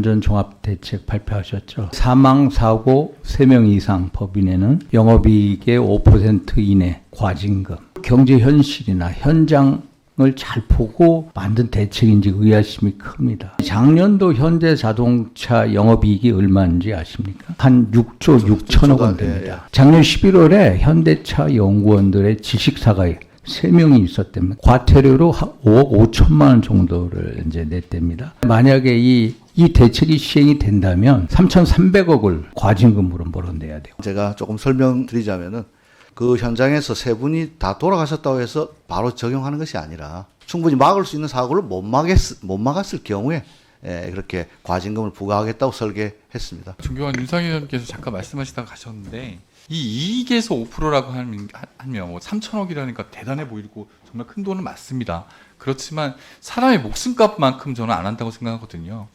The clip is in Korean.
노동안전종합대책 발표하셨죠. 사망 사고 3명 이상 법인에는 영업이익의 5% 이내 과징금. 경제 현실이나 현장 을 잘 보고 만든 대책인지 의아심이 큽니다. 작년도 현대자동차 영업이익이 얼마인지 아십니까? 한 6조 6천억 원. 됩니다. 작년 11월에 현대차 연구원들의 지식사가 에세 명이 있었다면 과태료로 한 5억 5천만 원 정도를 이제 냈답니다. 만약에 이, 이 대책이 시행이 된다면 3,300억을 과징금으로 물어내야 돼요. 제가 조금 설명드리자면은 그 현장에서 세 분이 다 돌아가셨다고 해서 바로 적용하는 것이 아니라 충분히 막을 수 있는 사고를 못 막았 못 막았을 경우에 예, 그렇게 과징금을 부과하겠다고 설계했습니다. 존경한 윤상현 의원께서 잠깐 말씀하시다가 가셨는데 이 이익에서 5%라고 하면, 뭐 3천억이라니까 대단해 보이고 정말 큰 돈은 맞습니다. 그렇지만 사람의 목숨값만큼 저는 안 한다고 생각하거든요.